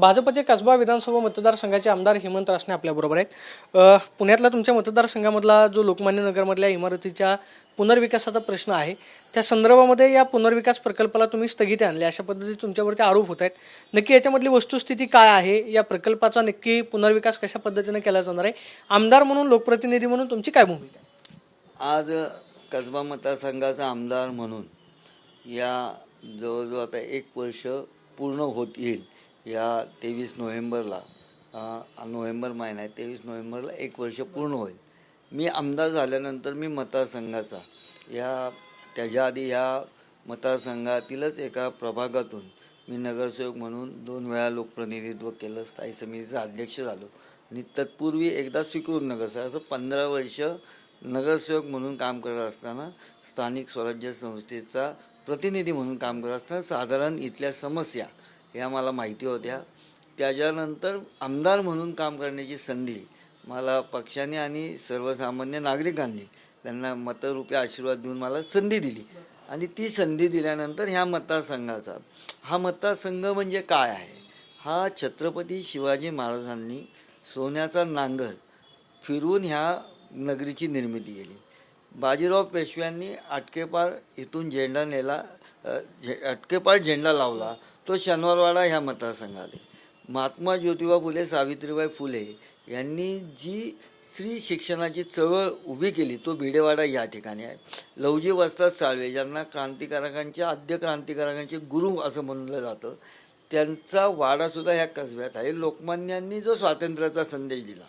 भाजपचे कसबा विधानसभा मतदारसंघाचे आमदार हेमंत रासने आपल्याबरोबर आहेत. पुण्यातला तुमच्या मतदारसंघामधला जो लोकमान्य नगरमधल्या इमारतीच्या पुनर्विकासाचा प्रश्न आहे त्या संदर्भामध्ये या पुनर्विकास प्रकल्पाला तुम्ही स्थगिती आणली अशा पद्धतीने तुमच्यावरती आरोप होत आहेत. नक्की याच्यामधली वस्तुस्थिती काय आहे या प्रकल्पाचा नक्की पुनर्विकास कशा पद्धतीने केला जाणार आहे? आमदार म्हणून लोकप्रतिनिधी म्हणून तुमची काय भूमिका आहे? आज कसबा मतदारसंघाचा आमदार म्हणून या जवळजवळ आता एक वर्ष पूर्ण होत येईल. या तेवीस नोव्हेंबरला नोव्हेंबर महिना आहे तेवीस नोव्हेंबरला एक वर्ष पूर्ण होईल. मी आमदार झाल्यानंतर मी मतदारसंघाचा. या त्याच्या आधी ह्या मतदारसंघातीलच एका प्रभागातून मी नगरसेवक म्हणून दोन वेळा लोकप्रतिनिधित्व केलं स्थायी समितीचा अध्यक्ष झालो आणि तत्पूर्वी एकदा स्वीकृत नगरसेवक असं पंधरा वर्ष नगरसेवक म्हणून काम करत असताना स्थानिक स्वराज्य संस्थेचा प्रतिनिधी म्हणून काम करत असताना साधारण इथल्या समस्या ह्या मला माहिती होत्या. त्याच्यानंतर आमदार म्हणून काम करण्याची संधी मला पक्षाने आणि सर्वसामान्य नागरिकांनी त्यांना मतरूपी आशीर्वाद देऊन मला संधी दिली. आणि ती संधी दिल्यानंतर ह्या मतदारसंघाचा हा मतदारसंघ म्हणजे काय आहे? हा छत्रपती शिवाजी महाराजांनी सोन्याचा नांगर फिरवून ह्या नगरीची निर्मिती केली. बाजीराव पेशव्यांनी अटकेपार इथून झेंडा नेला. अटकेपाळ झे- झेंडा लावला तो शनिवारवाडा ह्या मतदारसंघात महात्मा ज्योतिबा फुले सावित्रीबाई फुले यांनी जी स्त्री शिक्षणाची चळवळ उभी केली तो भिडेवाडा या ठिकाणी आहे. लवजी वस्ताद साळवे ज्यांना क्रांतिकारकांचे आद्य क्रांतिकारकांचे गुरु असं म्हणलं जातं त्यांचा वाडासुद्धा ह्या कसब्यात आहे. लोकमान्यांनी जो स्वातंत्र्याचा संदेश दिला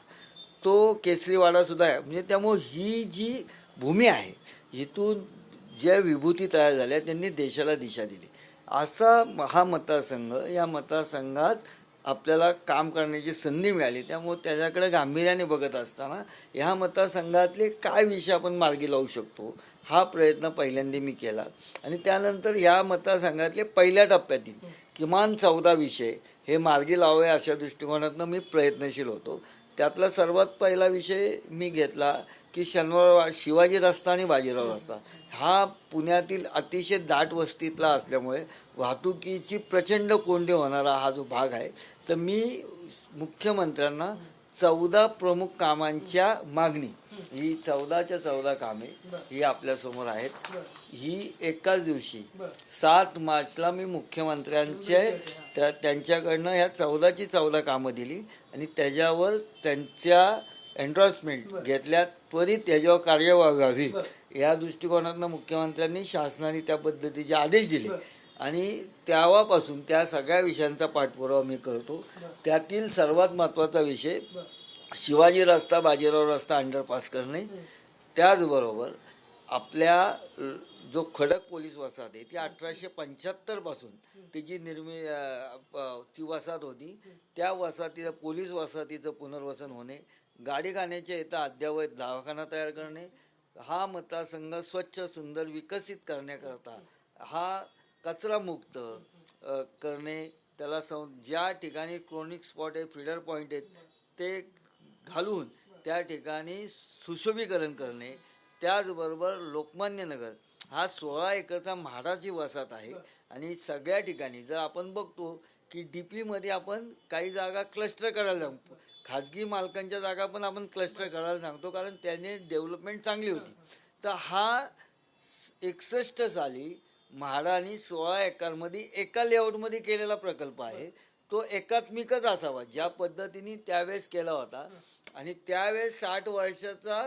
तो केसरीवाडासुद्धा आहे. म्हणजे त्यामुळं ही जी भूमी आहे इथून ज्या विभूती तयार झाल्या त्यांनी देशाला दिशा दिली. असा हा मतदारसंघ या मतदारसंघात आपल्याला काम करण्याची संधी मिळाली. त्यामुळे त्याच्याकडे गांभीर्याने बघत असताना ह्या मतदारसंघातले काय विषय आपण मार्गी लावू शकतो हा प्रयत्न पहिल्यांदा मी केला. आणि त्यानंतर ह्या मतदारसंघातले पहिल्या टप्प्यातील किमान चौदा विषय हे मार्गी लावावे अशा दृष्टिकोनातनं मी प्रयत्नशील होतो. त्यातला सर्वात पहिला विषय मी घेतला की शनिवार शिवाजी रस्ता आणि बाजीराव रस्ता. हा पुण्यातील अतिशय दाट वस्तीतला असल्यामुळे वाहतुकीची प्रचंड कोंडी होणारा हा जो भाग आहे तर मी मुख्यमंत्र्यांना चौदा प्रमुख कामांच्या मागणी. ही चौदाच्या चौदा कामे ही आपल्यासमोर आहेत. ही एकाच दिवशी सात मार्चला मी मुख्यमंत्र्यांचे त्या त्यांच्याकडनं ह्या चौदाची चौदा कामं दिली आणि त्याच्यावर त्यांच्या एन्डॉर्समेंट घेतल्या त्वरित त्याच्यावर कार्यवाही व्हावी या दृष्टिकोनातनं मुख्यमंत्र्यांनी शासनाने त्या पद्धतीचे आदेश दिले. आणि तेव्हापासून त्या सगळ्या विषयांचा पाठपुरावा मी करतो. त्यातील सर्वात महत्त्वाचा विषय शिवाजी रस्ता बाजीराव रस्ता अंडरपास करणे. त्याचबरोबर आपल्या जो खडक पोलीस वसाहत आहे ती अठराशे पंच्याहत्तरपासून तिची निर्मि प- ती वसाहत होती त्या वसाहतीचं पोलीस वसाहतीचं पुनर्वसन होणे गाडी खाण्याच्या येता अद्ययावत दवाखाना तयार करणे हा मतदारसंघ स्वच्छ सुंदर विकसित करण्याकरता हा कचरामुक्त करणे त्याला सं ज्या ठिकाणी क्रोनिक स्पॉट आहे फिडर पॉईंट आहेत ते घालून त्या ठिकाणी सुशोभीकरण करणे त्याचबरोबर लोकमान्य नगर हा सोळा एकरचा म्हाडाची वसाहत आहे आणि सगळ्या ठिकाणी जर आपण बघतो की डी पीमध्ये आपण काही जागा क्लस्टर करायला सांगतो खाजगी मालकांच्या जागा पण आपण क्लस्टर करायला सांगतो कारण त्याने डेव्हलपमेंट चांगली होती. तर हा एकसष्ट साली म्हाडानी सोळा एकरमध्ये एका लेआउटमध्ये केलेला प्रकल्प आहे. तो एकात्मिकच असावा. ज्या पद्धतीने त्यावेळेस केला होता आणि त्यावेळेस साठ वर्षाचा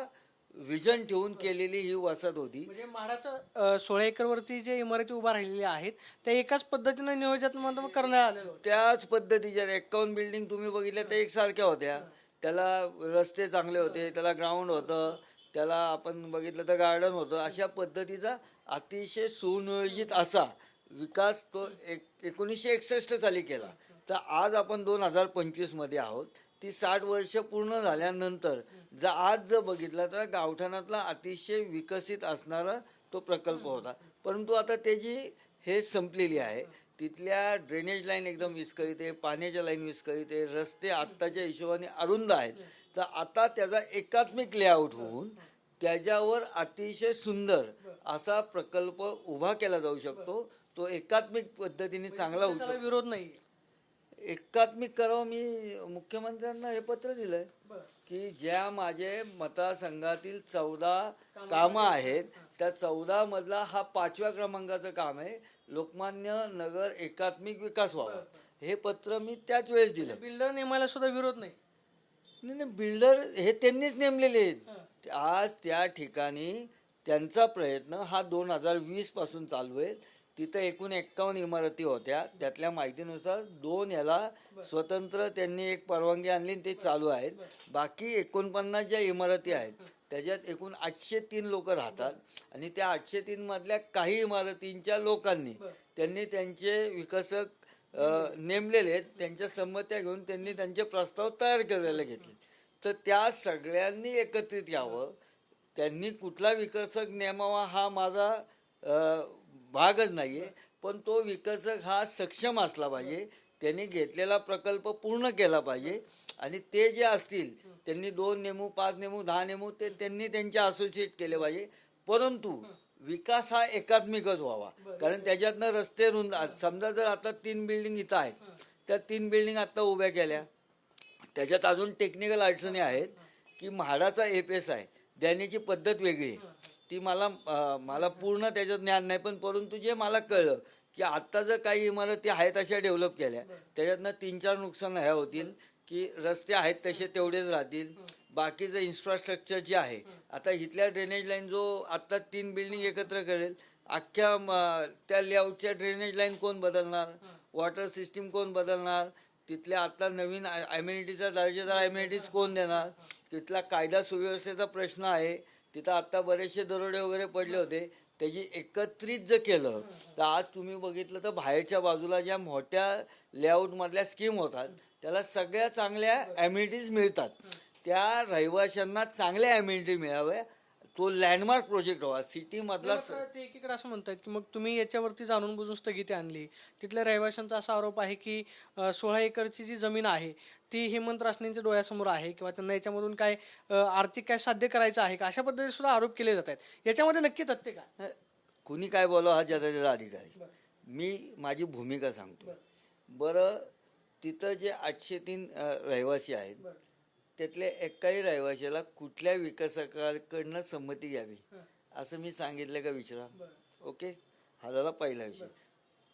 विजन ठेवून केलेली ही वसत होती. म्हणजे म्हाडाचं सोळा एकरवरती जे इमारती उभा राहिलेल्या आहेत त्या एकाच पद्धतीनं नियोजन करण्यात होतं. त्याच पद्धतीच्या एकावन्न बिल्डिंग तुम्ही बघितल्या त्या एकसारख्या होत्या. त्याला रस्ते चांगले होते त्याला ग्राउंड होतं त्याला आपण बघितलं तर गार्डन होतं. अशा पद्धतीचा अतिशय सुनियोजित असा विकास तो एक एकोणीसशे एकसष्ट साली केला. तर आज आपण दोन हजार पंचवीसमध्ये आहोत. ती साठ वर्ष पूर्ण झाल्यानंतर जर आज जर बघितलं तर गावठाणातला अतिशय विकसित असणारा तो प्रकल्प होता. परंतु आता त्याची हे संपलेली आहे तिथल्या ड्रेनेज लाईन एकदम विस्कळीत आहे पाण्याच्या लाईन विस्कळीत आहे रस्ते आत्ताच्या हिशोबाने अरुंद आहेत. तर आता त्याचा एकात्मिक लेआउट होऊन त्याच्यावर अतिशय सुंदर असा प्रकल्प उभा केला जाऊ शकतो. तो एकात्मिक पद्धतीने चांगला होऊ शकतो. विरोध नाही एकात्मिक करावं मी मुख्यमंत्र्यांना हे पत्र दिलंय की ज्या माझे मतदारसंघातील चौदा कामं आहेत. त्या चौदा मधला हा पाचव्या क्रमांकाचं काम आहे. लोकमान्य नगर एकात्मिक विकास व्हावा हे पत्र मी त्याच वेळेस दिलं. बिल्डर नेमायला सुद्धा विरोध नाही. नाही नाही बिल्डर हे त्यांनीच नेमलेले आहेत. आज त्या ठिकाणी त्यांचा प्रयत्न हा दोन हजार वीसपासून चालू आहे. तिथं एकूण एक्कावन्न इमारती होत्या. त्यातल्या माहितीनुसार दोन याला स्वतंत्र त्यांनी एक परवानगी आणली आणि ते चालू आहेत. बाकी एकोणपन्नास ज्या इमारती आहेत त्याच्यात एकूण आठशे तीन लोक राहतात. आणि त्या आठशे तीन मधल्या काही इमारतींच्या लोकांनी त्यांनी त्यांचे विकसक नेमलेले आहेत. त्यांच्या संमत्या घेऊन त्यांनी त्यांचे प्रस्ताव तयार करायला घेतले. तर त्या सगळ्यांनी एकत्रित यावं. त्यांनी कुठला विकसक नेमावा हा माझा भागच नाही आहे पण तो विकसक हा सक्षम असला पाहिजे. त्यांनी घेतलेला प्रकल्प पूर्ण केला पाहिजे. आणि ते जे असतील त्यांनी दोन नेमू पाच नेमू दहा नेमू ते त्यांनी त्यांचे असोसिएट केले पाहिजे. परंतु विकास हा एकात्मिकच व्हावा. कारण त्याच्यातनं रस्ते रुंद समजा जर आता तीन बिल्डिंग इथं आहेत त्या तीन बिल्डिंग आता उभ्या केल्या. त्याच्यात अजून टेक्निकल अडचणी आहेत की म्हाडाचा एफ एस आहे देण्याची पद्धत वेगळी आहे. ती मला मला पूर्ण त्याच्यात ज्ञान नाही पण परंतु जे मला कळलं की आत्ता जर काही इमारती आहेत अशा डेव्हलप केल्या त्याच्यातनं तीन चार नुकसान ह्या होतील की रस्ते आहेत तसे तेवढेच राहतील. बाकीचं इन्फ्रास्ट्रक्चर जे आहे आता इथल्या ड्रेनेज लाईन जो आत्ता तीन बिल्डिंग एकत्र करेल अख्ख्या त्या लेआउटच्या ड्रेनेज लाईन कोण बदलणार? वॉटर सिस्टीम कोण बदलणार? तिथल्या आता नवीन अम्युनिटीचा दर्जेदार अम्युनिटीज कोण देणार? तिथला कायदा सुव्यवस्थेचा प्रश्न आहे. तिथं आता बरेचसे दरोडे वगैरे पडले होते. त्याची एकत्रित जर केलं तर आज तुम्ही बघितलं तर बाहेरच्या बाजूला ज्या मोठ्या लेआउटमधल्या स्कीम होतात त्याला सगळ्या चांगल्या ॲम्युनिटीज मिळतात. त्या रहिवाशांना चांगल्या ॲम्युनिटी मिळाव्या तो लँडमार्क प्रोजेक्ट व्हावा सिटीमधला स- आता ते एकीकडे असं म्हणतात की मग तुम्ही याच्यावरती जाणून बुजून स्थगिती आणली. तिथल्या रहिवाशांचा असा आरोप आहे की अं, सोळा एकरची जी जमीन आहे ती हेमंत रासनेंच्या डोळ्यासमोर आहे किंवा त्यांना याच्यामधून काय अं, आर्थिक काय साध्य करायचं आहे का? अशा पद्धतीने सुद्धा आरोप केले जात आहेत याच्यामध्ये नक्की तथ्य काय? कुणी काय बोलावं हा ज्याचा त्याचा अधिकार आहे. मी माझी भूमिका सांगतो. बरं. तिथं जे आठशे तीन अ, रहिवासी आहेत त्यातल्या एकाही रहिवाशाला कुठल्या विकासकाकडनं संमती घ्यावी? असं मी सांगितलं का विचारा. ओके? हा झाला पहिला विषय.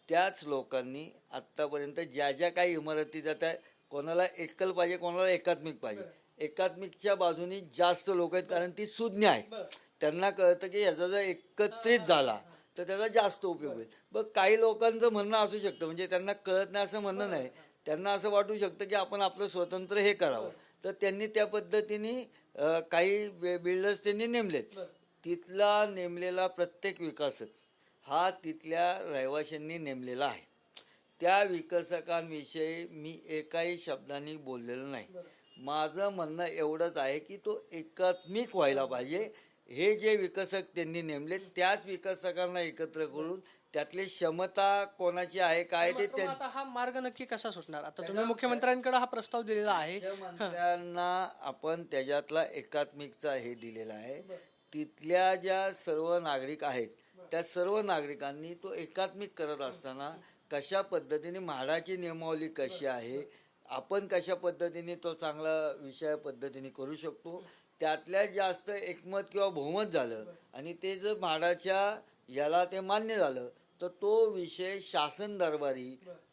त्याच लोकांनी आत्तापर्यंत ज्या ज्या काही इमारती जात आहे कोणाला एकल पाहिजे कोणाला एकात्मिक पाहिजे. एकात्मिकच्या बाजूनी जास्त लोक आहेत कारण ती सुज्ञ आहेत. त्यांना कळतं की ह्याचा जर एकत्रित झाला तर त्याला जास्त उपयोग होईल. बघ काही लोकांचं म्हणणं असू शकतं. म्हणजे त्यांना कळत नाही असं म्हणणं नाही. त्यांना असं वाटू शकतं की आपण आपलं स्वतंत्र हे करावं. तर त्यांनी त्या पद्धतीने काही बिल्डर्स त्यांनी नेमलेत. तिथला नेमलेला प्रत्येक विकासक हा तिथल्या रहिवाशांनी नेमलेला आहे. त्या विकसकांविषयी मी एकाही शब्दांनी बोललेलो नाही. माझं म्हणणं एवढंच आहे की तो एकात्मिक व्हायला पाहिजे. हे जे विकसक त्यांनी नेमले त्याच विकसकांना एकत्र करून त्यातली क्षमता कोणाची आहे काय ते मग त्यां- आता हा मार्ग नक्की कसा सुटणार? आता तुम्ही मुख्यमंत्र्यांकडे हा प्रस्ताव दिलेला आहे. मुख्यमंत्र्यांना आपण त्याच्यातला एकात्मिकचा हे दिलेला आहे. तिथल्या ज्या सर्व नागरिक आहेत त्या सर्व नागरिकांनी तो एकात्मिक करत असताना कशा पद्धतीने म्हाडाची नियमावली कशी आहे आपण कशा पद्धतीने तो चांगला विषय पद्धतीने करू शकतो त्यातल्या जास्त एकमत किंवा बहुमत झालं आणि ते जर म्हाडाच्या याला ते मान्य झालं. तर तो विषय शासन दरबारी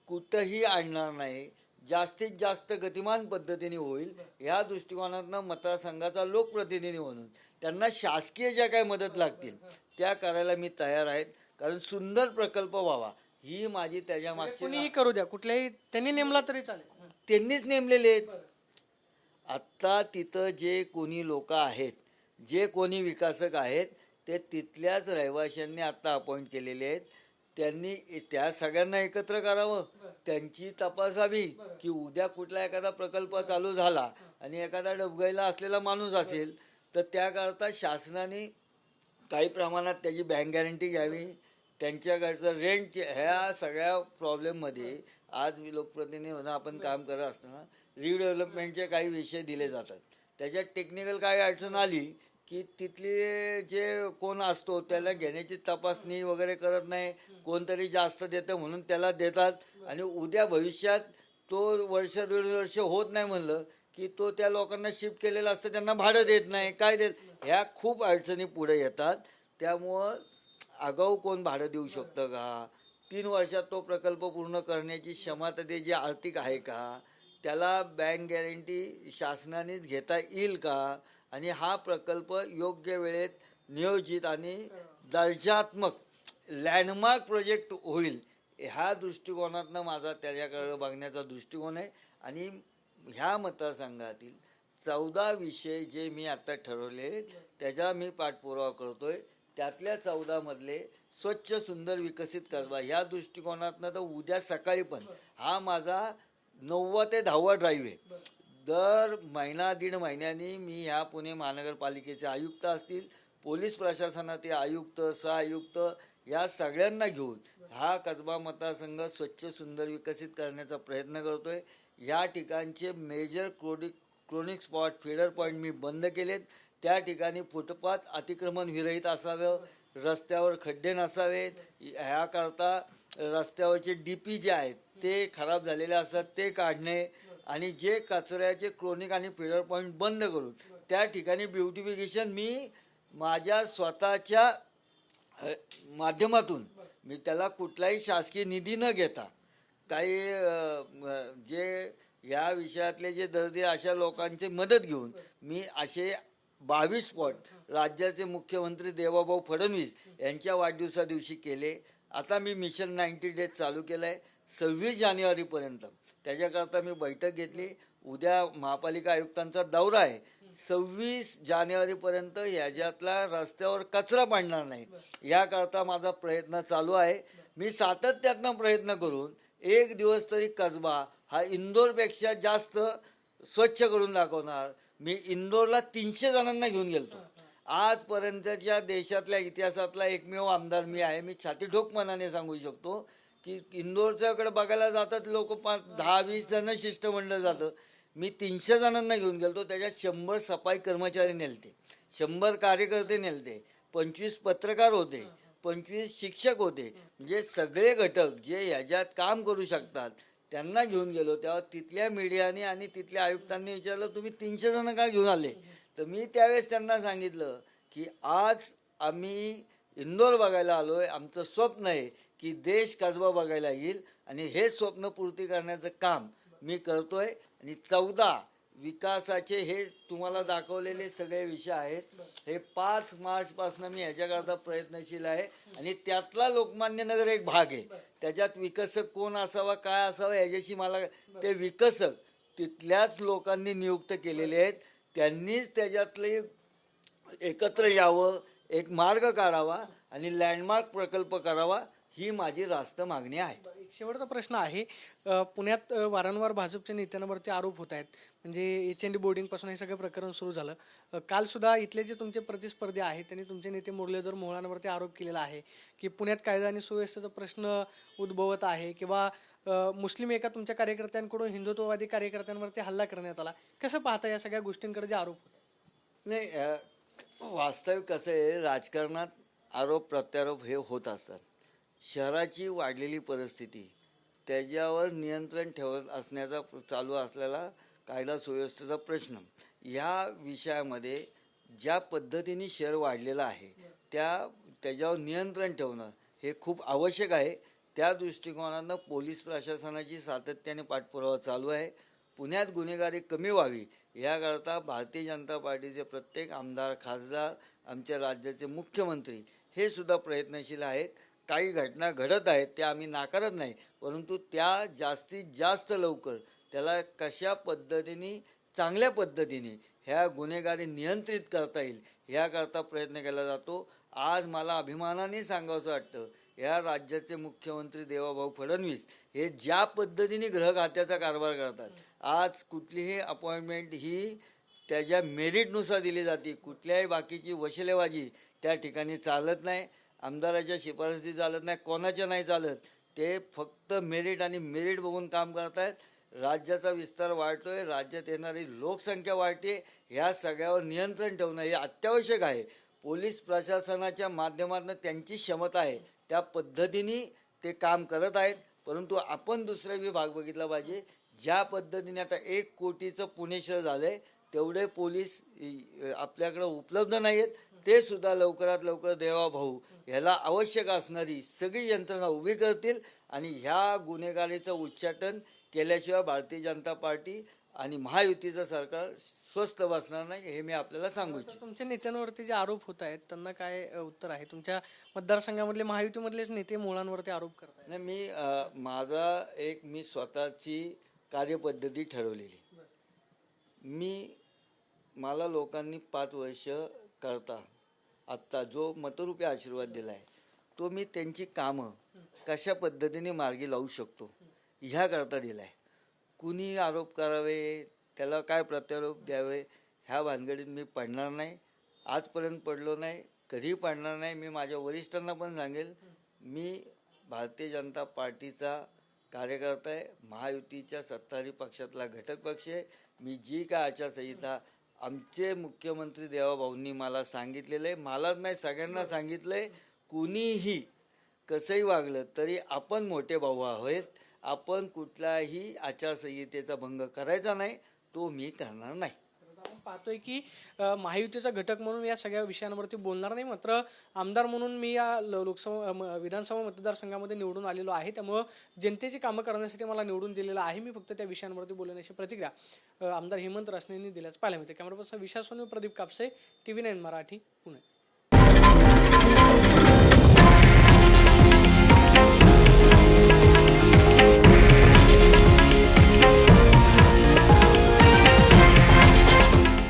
कुठंही आणणार नाही. जास्तीत जास्त गतिमान पद्धतीने होईल. ह्या दृष्टिकोनातनं मतदारसंघाचा लोकप्रतिनिधी म्हणून त्यांना शासकीय ज्या काही मदत लागतील त्या करायला मी तयार आहेत. कारण सुंदर प्रकल्प व्हावा ही माझी त्याच्या मागची कुणीही करू द्या. कुठल्याही त्यांनी नेमला तरी चालेल. त्यांनीच नेमलेले आहेत. आत्ता तिथं जे कोणी लोक आहेत जे कोणी विकासक आहेत ते तिथल्याच रहिवाशांनी आत्ता अपॉइंट केलेले आहेत. त्यांनी त्या सगळ्यांना एकत्र करावं. त्यांची तपासावी की उद्या कुठला एखादा प्रकल्प चालू झाला आणि एखादा डबगाईला असलेला माणूस असेल तर त्याकरता शासनाने काही प्रमाणात त्याची बँक गॅरंटी घ्यावी. त्यांच्याकडचं रेंट ह्या सगळ्या प्रॉब्लेममध्ये आज लोकप्रतिनिधी म्हणून आपण काम करत असताना रिडेव्हलपमेंटचे काही विषय दिले जातात. त्याच्यात टेक्निकल काही अडचण आली की तिथले जे कोण असतो त्याला घेण्याची तपासणी वगैरे करत नाही. कोणतरी जास्त देतं म्हणून त्याला देतात. आणि उद्या भविष्यात तो वर्ष दीड वर्ष होत नाही म्हणलं की तो त्या लोकांना शिफ्ट केलेला असतं त्यांना भाडं देत नाही. काय देत? ह्या खूप अडचणी पुढे येतात. त्यामुळं आगाऊ कोण भाडं देऊ शकतं का? तीन वर्षात तो प्रकल्प पूर्ण करण्याची क्षमता त्याची आर्थिक आहे का? त्याला बँक गॅरंटी शासनानेच घेता येईल का? आणि हा प्रकल्प योग्य वेळेत नियोजित आणि दर्जात्मक लँडमार्क प्रोजेक्ट होईल ह्या दृष्टिकोनातनं माझा त्याच्याकडे बघण्याचा दृष्टिकोन आहे. आणि ह्या मतदारसंघातील चौदा विषय जे मी आता ठरवले त्याचा मी पाठपुरावा करतोय. त्यातल्या चौदामधले स्वच्छ सुंदर विकसित करवा. ह्या दृष्टिकोनातनं तर उद्या सकाळी पण हा माझा नववा ते दहावा ड्राईव्ह आहे. दर महिना दीड महिन्यांनी मी ह्या पुणे महानगरपालिकेचे आयुक्त असतील पोलीस प्रशासनाचे आयुक्त सहआयुक्त या सगळ्यांना घेऊन हा कसबा मतदारसंघ स्वच्छ सुंदर विकसित करण्याचा प्रयत्न करतोय. या ठिकाणचे मेजर क्रोडिक क्रोनिक स्पॉट फीडर पॉईंट मी बंद केलेत. त्या ठिकाणी फुटपाथ अतिक्रमण विरहित असावं रस्त्यावर खड्डे नसावेत. ह्याकरता रस्त्यावरचे डी पी जे आहेत ते खराब झालेले असतात ते काढणे आणि जे कचऱ्याचे क्रोनिक आणि फिलर पॉईंट बंद करून त्या ठिकाणी ब्युटिफिकेशन मी माझ्या स्वतःच्या माध्यमातून मी त्याला कुठलाही शासकीय निधी न घेता काही जे या विषयातले जे दर्दी अशा लोकांची मदत घेऊन मी असे बावीस स्पॉट राज्याचे मुख्यमंत्री देवाभाऊ फडणवीस यांच्या वाढदिवसा दिवशी केले. आता मी मिशन नाईन्टी डेज चालू केलं आहे सव्वीस जानेवारीपर्यंत. त्याच्याकरता मी बैठक घेतली. उद्या महापालिका आयुक्तांचा दौरा आहे. सव्वीस जानेवारीपर्यंत ह्याच्यातला रस्त्यावर कचरा पडणार नाही. याकरता माझा प्रयत्न चालू आहे. मी सातत्यातनं प्रयत्न करून एक दिवस तरी कसबा हा इंदोरपेक्षा जास्त स्वच्छ करून दाखवणार. मी इंदोरला तीनशे जणांना घेऊन गेलतो. आजपर्यंतच्या देशातल्या इतिहासातला एकमेव आमदार मी आहे. मी छाती मनाने सांगू शकतो. की इंदोरच्याकडे बघायला जातात लोक पाच दहा वीस जण शिष्टमंडळ जातं. मी तीनशे जणांना घेऊन गेलो त्याच्यात शंभर सफाई कर्मचारी नेलते शंभर कार्यकर्ते नेलते पंचवीस पत्रकार होते पंचवीस शिक्षक होते. म्हणजे सगळे घटक जे ह्याच्यात काम करू शकतात त्यांना घेऊन गेलो. तेव्हा तिथल्या मीडियाने आणि तिथल्या आयुक्तांनी विचारलं तुम्ही तीनशे जण का घेऊन आले? तर मी त्यावेळेस त्यांना सांगितलं की आज आम्ही इंदोर बघायला आलो आहे आमचं स्वप्न आहे की देश कसबा बघायला येईल आणि हे स्वप्न पूर्ती करण्याचं काम मी करतोय. आणि चौदा विकासाचे हे तुम्हाला दाखवलेले सगळे विषय आहेत. हे पाच मार्चपासून मी ह्याच्याकरता प्रयत्नशील आहे. आणि त्यातला लोकमान्य नगर एक भाग आहे. त्याच्यात विकसक कोण असावा काय असावा याच्याशी मला ते विकसक तिथल्याच लोकांनी नियुक्त केलेले आहेत. त्यांनीच त्याच्यातले एकत्र यावं एक मार्ग काढावा आणि लँडमार्क प्रकल्प करावा ही माझी रास्त मागणी आहे. एक शेवटचा प्रश्न आहे. अ, पुण्यात अ, वारंवार भाजपच्या नेत्यांवरती आरोप होत आहेत. म्हणजे एच एन डी बोर्डिंगपासून हे सगळं प्रकरण सुरू झालं. अ, काल सुद्धा इथले जे तुमचे प्रतिस्पर्धी आहेत त्यांनी तुमचे नेते मुरलीधर मोहळांवरती आरोप केलेला आहे की पुण्यात कायदा आणि सुव्यवस्थेचा प्रश्न उद्भवत आहे किंवा अ, मुस्लिम एका तुमच्या कार्यकर्त्यांकडून हिंदुत्ववादी कार्यकर्त्यांवरती हल्ला करण्यात आला. कसं पाहता या सगळ्या गोष्टींकडे जे आरोप होत? नाही अ, हो, वास्तविक कसं आहे राजकारणात आरोप प्रत्यारोप हे होत असतात. शहराची वाढलेली परिस्थिती त्याच्यावर नियंत्रण ठेवत असण्याचा चालू असलेला कायदा सुव्यवस्थेचा प्रश्न ह्या विषयामध्ये ज्या पद्धतीने शहर वाढलेलं आहे त्या त्याच्यावर नियंत्रण ठेवणं हे खूप आवश्यक आहे. त्या दृष्टिकोनानं पोलीस प्रशासनाची सातत्याने पाठपुरावा चालू आहे. पुण्यात गुन्हेगारी कमी व्हावी याकरता भारतीय जनता पार्टीचे प्रत्येक आमदार खासदार आमच्या राज्याचे मुख्यमंत्री हे सुद्धा प्रयत्नशील आहेत. काही घटना घडत आहेत त्या आम्ही नाकारत नाही. परंतु त्या जास्तीत जास्त लवकर त्याला कशा पद्धतीने चांगल्या पद्धतीने ह्या गुन्हेगारी नियंत्रित करता येईल ह्याकरता प्रयत्न केला जातो. आज मला अभिमानाने सांगावंसं वाटतं या राज्याचे मुख्यमंत्री देवाभाऊ फडणवीस हे ज्या पद्धतीने गृह खात्याचा कारभार करतात आज कुठलीही अपॉइंटमेंट ही त्याच्या मेरिटनुसार दिली जाते. कुठल्याही बाकीची वशिलेबाजी त्या ठिकाणी चालत नाही आमदाराच्या शिफारसी चालत नाही कोणाच्या नाही चालत. ते फक्त मेरिट आणि मेरिट बघून काम करतायत. राज्याचा विस्तार वाढतोय राज्यात येणारी लोकसंख्या वाढते. ह्या सगळ्यावर नियंत्रण ठेवणं हे अत्यावश्यक आहे. पोलीस प्रशासनाच्या माध्यमातून त्यांची क्षमता आहे. त्या पद्धतीने ते काम करत आहेत. परंतु आपण दुसरा विभाग बघितला पाहिजे. ज्या पद्धतीने आता एक कोटीचं पुणे शहर आहे तेवढे पोलीस आपल्याकडं उपलब्ध नाही आहेत ते सुद्धा लवकरात लवकर देवा भाऊ ह्याला आवश्यक असणारी सगळी यंत्रणा उभी करतील आणि ह्या गुन्हेगारीचं उच्चाटन केल्याशिवाय भारतीय जनता पार्टी आणि महायुतीचं सरकार स्वस्थ बसणार नाही हे मी आपल्याला सांगू इच्छितो. तुमच्या नेत्यांवरती जे आरोप होत आहेत त्यांना काय उत्तर आहे? तुमच्या मतदारसंघामधले महायुतीमधलेच नेते मुळांवरती आरोप करतायत. नाही मी माझा एक मी स्वतःची कार्यपद्धती ठरवलेली. मी मला लोकांनी पाच वर्ष करता. आत्ता जो मतरूपी आशीर्वाद दिला आहे तो मी त्यांची कामं कशा पद्धतीने मार्गी लावू शकतो ह्याकरता दिला आहे कुणी आरोप करावे त्याला काय प्रत्यारोप द्यावे ह्या भानगडीत मी पडणार नाही. आजपर्यंत पडलो नाही कधीही पडणार नाही मी माझ्या वरिष्ठांना पण सांगेल. मी भारतीय जनता पार्टीचा कार्यकर्ता आहे महायुतीच्या सत्ताधारी पक्षातला घटक पक्ष आहे. मी जी काय आचारसंहिता आमचे मुख्यमंत्री देवाभाऊंनी मला सांगितलेलं आहे मलाच नाही सगळ्यांना सांगितलं आहे कुणीही कसंही वागलं तरी आपण मोठे भाऊ आहोत. आपण कुठलाही आचारसंहितेचा भंग करायचा नाही तो मी करणार नाही. आपण पाहतोय की महायुतीचा घटक म्हणून या सगळ्या विषयांवरती बोलणार नाही मात्र आमदार म्हणून मी या ल- लोकसभा म- विधानसभा मतदारसंघामध्ये निवडून आलेलो आहे. त्यामुळं जनतेची कामं करण्यासाठी मला निवडून दिलेलं आहे. मी फक्त त्या विषयांवरती बोलण्याची प्रतिक्रिया आमदार हेमंत रासनेंनी दिल्याचं पाहायला मिळते. Camera person विशासोनी Pradeep Kapse T V nine Marathi Pune.